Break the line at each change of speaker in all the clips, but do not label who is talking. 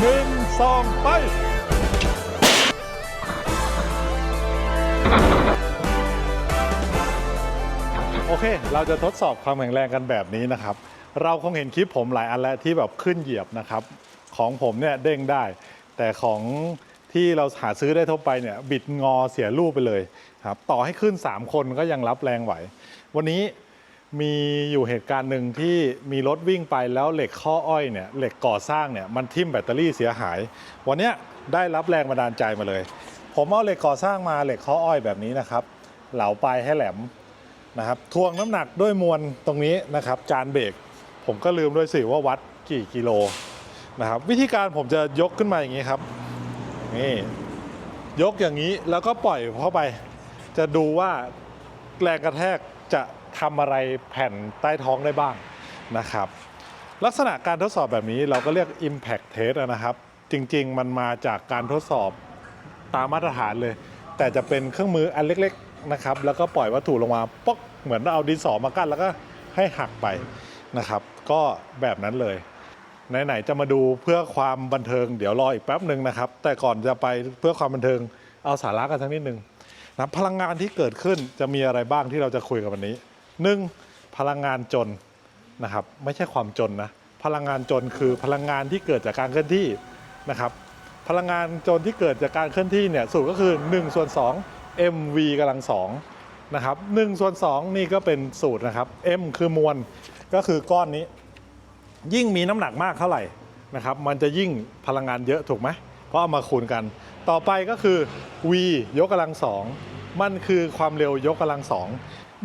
หนึ่งสองไปโอเค เราจะทดสอบความแข็งแรงกันแบบนี้นะครับ เราคงเห็นคลิปผมหลายอันแล้วที่แบบขึ้นเหยียบนะครับ ของผมเนี่ยเด้งได้ แต่ของที่เราหาซื้อได้ทั่วไปเนี่ยบิดงอเสียรูปไปเลยครับ ต่อให้ขึ้น 3 คนก็ยังรับแรงไหว วันนี้ มีอยู่เหตุการณ์หนึ่งที่มีรถวิ่งไปแล้วเหล็กข้ออ้อยเนี่ยเหล็กก่อสร้างเนี่ยมันทิ่มแบตเตอรี่เสียหาย วันเนี้ยได้รับแรงบันดาลใจมาเลย ผมเอาเหล็กก่อสร้างมาเหล็กข้ออ้อยแบบนี้นะครับ เหลาปลายให้แหลมนะครับทวงน้ำหนักด้วยมวลตรงนี้นะครับ จานเบรกผมก็ลืมด้วยสิว่าวัดกี่กิโลนะครับวิธีการผมจะยกขึ้นมาอย่างนี้ครับนี่ยกอย่างนี้แล้วก็ปล่อยเข้าไป จะดูว่าแรงกระแทกจะ ทำอะไรแผ่นใต้ท้องได้บ้างนะครับ ลักษณะการทดสอบแบบนี้เราก็เรียก Impact Test นะครับ จริงๆ มันมาจากการทดสอบตามมาตรฐานเลย แต่จะเป็นเครื่องมืออันเล็กๆนะครับ แล้วก็ปล่อยวัตถุลงมาป๊อกเหมือนเอาดินสอมากั้นแล้วก็ให้หักไปนะครับ ก็แบบนั้นเลยไหนๆจะมาดูเพื่อความบันเทิงเดี๋ยวรออีกแป๊บหนึ่งนะครับ แต่ก่อนจะไปเพื่อความบันเทิงเอาสาระกันสักนิดหนึ่งนะพลังงานที่เกิดขึ้นจะมีอะไรบ้างที่เราจะคุยกันวันนี้ หนึ่งพลังงานจนนะครับไม่ใช่ความจนนะพลังงานจนคือพลังงานที่เกิดจากการเคลื่อนที่นะครับพลังงานจนที่เกิดจากการเคลื่อนที่เนี่ยสูตรก็คือ1ส่วน2 mv กำลังสองนะครับ1ส่วน2นี่ก็เป็นสูตรนะครับ m คือมวลก็คือก้อนนี้ ยิ่งมีน้ำหนักมากเท่าไหร่นะครับมันจะยิ่งพลังงานเยอะถูกไหมเพราะเอามาคูณกัน ต่อไปก็คือ v ยกกำลังสองมันคือความเร็วยกกำลังสอง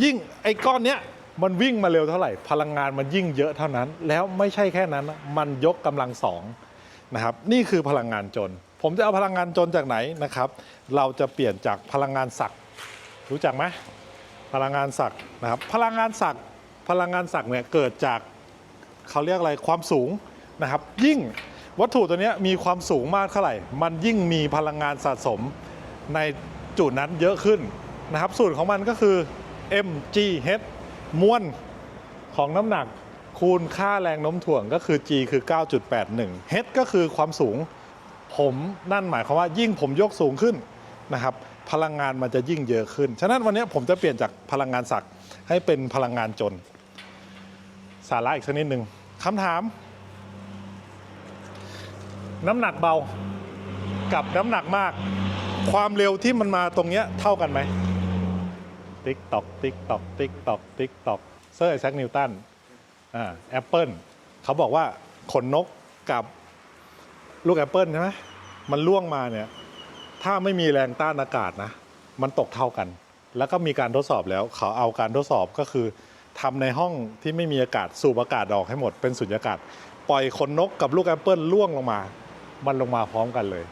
ยิ่งไอ้ก้อนเนี้ยมันวิ่งมาเร็วเท่าไหร่ พลังงานมันยิ่งเยอะเท่านั้น แล้วไม่ใช่แค่นั้นนะมันยกกำลังสองนะครับ นี่คือพลังงานจน ผมจะเอาพลังงานจนจากไหนนะครับ เราจะเปลี่ยนจากพลังงานศักดิ์รู้จักไหมพลังงานศักดิ์นะครับ พลังงานศักดิ์พลังงานศักดิ์เนี่ยเกิดจากเขาเรียกอะไรความสูงนะครับ ยิ่งวัตถุตัวเนี้ยมีความสูงมากเท่าไหร่ มันยิ่งมีพลังงานสะสมในจุดนั้นเยอะขึ้นนะครับ สูตรของมันก็คือ mgh มวลของน้ำหนักคูณค่าแรงโน้มถ่วงก็คือ g คือ 9.81 h ก็คือความสูงผมนั่นหมายความว่ายิ่งผมยกสูงขึ้นนะครับพลังงานมันจะยิ่งเยอะขึ้น ฉะนั้นวันนี้ผมจะเปลี่ยนจากพลังงานศักให้เป็นพลังงานจน สาระอีกสักนิดหนึ่งคำถาม น้ำหนักเบากับน้ำหนักมาก ความเร็วที่มันมาตรงเนี้ยเท่ากันไหม ติ๊กตอกติ๊กตอกติ๊กตอกติ๊กตอกเซอร์ไอแซคนิวตันอ่าแอปเปิลเขาบอกว่าขนนกกับลูกแอปเปิลใช่ไหมมันล่วงมาเนี่ยถ้าไม่มีแรงต้านอากาศนะ มันตกเท่ากัน แล้วก็มีการทดสอบแล้ว เขาเอาการทดสอบก็คือทำในห้องที่ไม่มีอากาศสูบอากาศออกให้หมดเป็นสุญญากาศ ปล่อยขนนกกับลูกแอปเปิลล่วงลงมา มันลงมาพร้อมกันเลย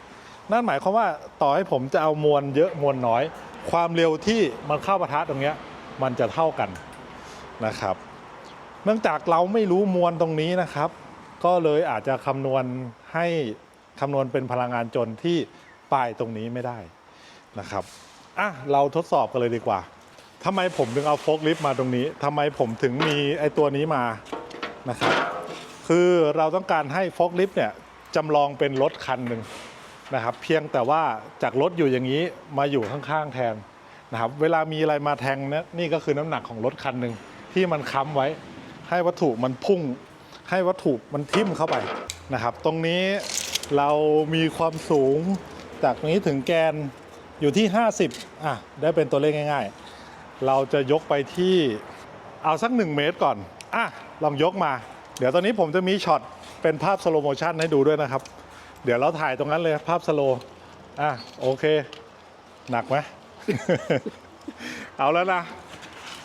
นั่นหมายความว่าต่อให้ผมจะเอามวลเยอะมวลน้อย ความเร็วที่มันเข้าปะทะตรงเนี้ยมันจะเท่ากันนะครับ เนื่องจากเราไม่รู้มวลตรงนี้นะครับ ก็เลยอาจจะคำนวณให้คำนวณเป็นพลังงานจนที่ปลายตรงนี้ไม่ได้นะครับอะเราทดสอบกันเลยดีกว่าทำไมผมถึงเอาโฟกลิฟต์มาตรงนี้ทำไมผมถึงมีไอตัวนี้มานะครับ คือเราต้องการให้โฟกลิฟต์เนี่ยจำลองเป็นรถคันหนึ่ง นะครับเพียงแต่ว่าจากรถอยู่อย่างนี้มาอยู่ข้างๆแทนนะครับเวลามีอะไรมาแทงนี่ยนี่ก็คือน้ำหนักของรถคันหนึ่งที่มันค้ำไว้ ให้วัตถุมันพุ่ง ให้วัตถุมันทิ่มเข้าไปนะครับ ตรงนี้เรามีความสูงจากตรงนี้ถึงแกนอยู่ที่ 50อะได้เป็นตัวเลขง่ายๆ เราจะยกไปที่เอาสัก 1 เมตรก่อนอะลองยกมา เดี๋ยวตอนนี้ผมจะมีช็อตเป็นภาพสโลโมชันให้ดูด้วยนะครับ เดี๋ยวเราถ่ายตรงนั้นเลยภาพสโลอะโอเค หนักไหม เอาแล้วนะ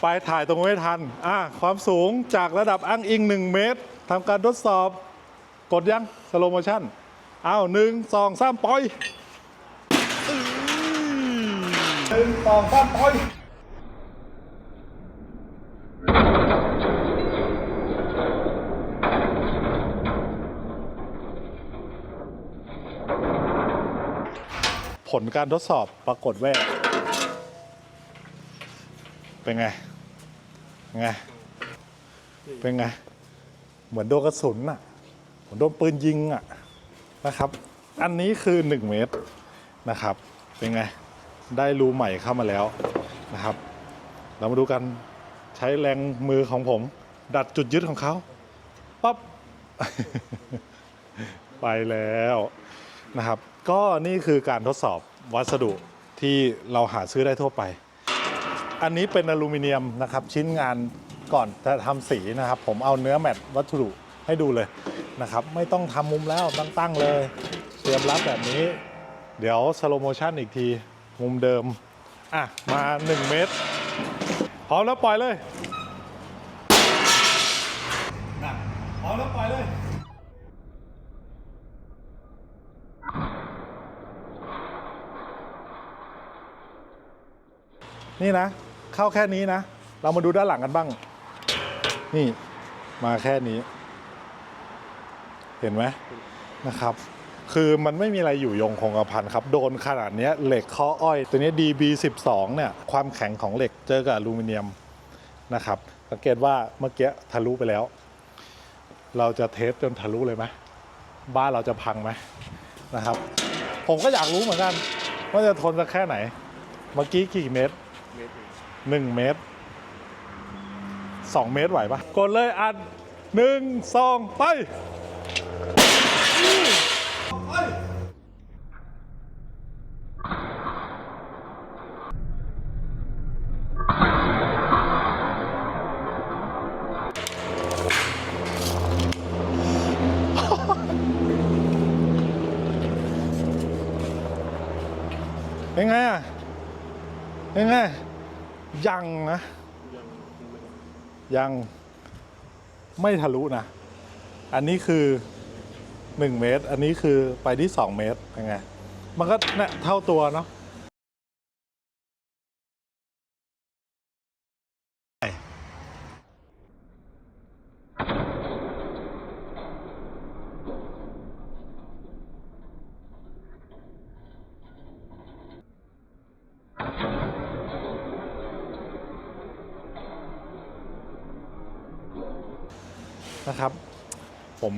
ไปถ่ายตรงไม่ทัน อะความสูงจากระดับอ้างอิง 1 เมตรทำการทดสอบ กดยังสโลโมชั่นเอาหนึ่งสองสามปล่อยหนึ่งสองสามปล่อย ผลการทดสอบปรากฏว่าเป็นไง ไง เป็นไง เหมือนโดนกระสุนอะเหมือนโดนปืนยิงอะนะครับ อันนี้คือ 1 เมตรนะครับ เป็นไง ได้รูใหม่เข้ามาแล้วนะครับ เรามาดูกันใช้แรงมือของผม ดัดจุดยึดของเขาปั๊บ ไปแล้วนะครับ ก็นี่คือการทดสอบวัสดุที่เราหาซื้อได้ทั่วไป อันนี้เป็นอลูมิเนียมนะครับ ชิ้นงานก่อนจะทำสีนะครับ ผมเอาเนื้อแมตต์วัสดุให้ดูเลยนะครับ ไม่ต้องทำมุมแล้วตั้งๆเลย เตรียมรับแบบนี้ เดี๋ยวสโลโมชันอีกที มุมเดิม อะ มา 1 เมตร พร้อมแล้วปล่อยเลยพร้อมแล้วปล่อยเลย นี่นะ เข้าแค่นี้นะ เรามาดูด้านหลังกันบ้าง นี่มาแค่นี้ เห็นไหมนะครับ คือมันไม่มีอะไรอยู่ยงคงกระพันครับ โดนขนาดนี้เหล็กข้ออ้อย ตัวนี้ DB12 เนี่ยความแข็งของเหล็กเจอกับอลูมิเนียมนะครับสังเกตว่าเมื่อกี้ทะลุไปแล้ว เราจะเทสจนทะลุเลยไหมบ้านเราจะพังไหมนะครับ ผมก็อยากรู้เหมือนกัน ว่าจะทนสักแค่ไหน เมื่อกี้กี่เมตร หนึ่งเมตรสองเมตรไหวปะกดเลยอัดหนึ่งสองไปเป็นไงอะเป็นไง ยังนะ ยังไม่ทะลุนะ อันนี้คือ 1 เมตร อันนี้คือไปที่ 2 เมตรยังไง มันก็เนี่ยเท่าตัวเนาะ นะครับ ผม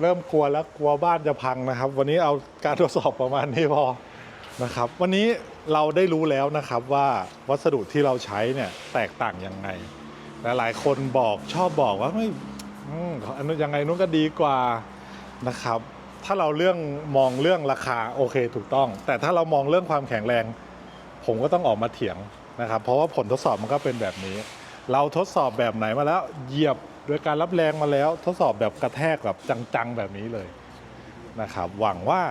เริ่มกลัวแล้วกลัวบ้านจะพังนะครับ วันนี้เอาการทดสอบประมาณนี้พอนะครับ วันนี้เราได้รู้แล้วนะครับว่าวัสดุที่เราใช้เนี่ยแตกต่างยังไงและหลายคนบอกชอบบอกว่าไม่อันนู้นยังไงนู้นก็ดีกว่านะครับ ถ้าเราเรื่องมองเรื่องราคาโอเคถูกต้อง แต่ถ้าเรามองเรื่องความแข็งแรง ผมก็ต้องออกมาเถียงนะครับ เพราะว่าผลทดสอบมันก็เป็นแบบนี้ เราทดสอบแบบไหนมาแล้วเหยียบ โดยการรับแรงมาแล้วทดสอบแบบกระแทกแบบจังๆแบบนี้เลยนะครับ หวังว่า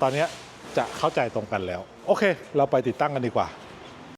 ตอนนี้จะเข้าใจตรงกันแล้ว โอเค เราไปติดตั้งกันดีกว่า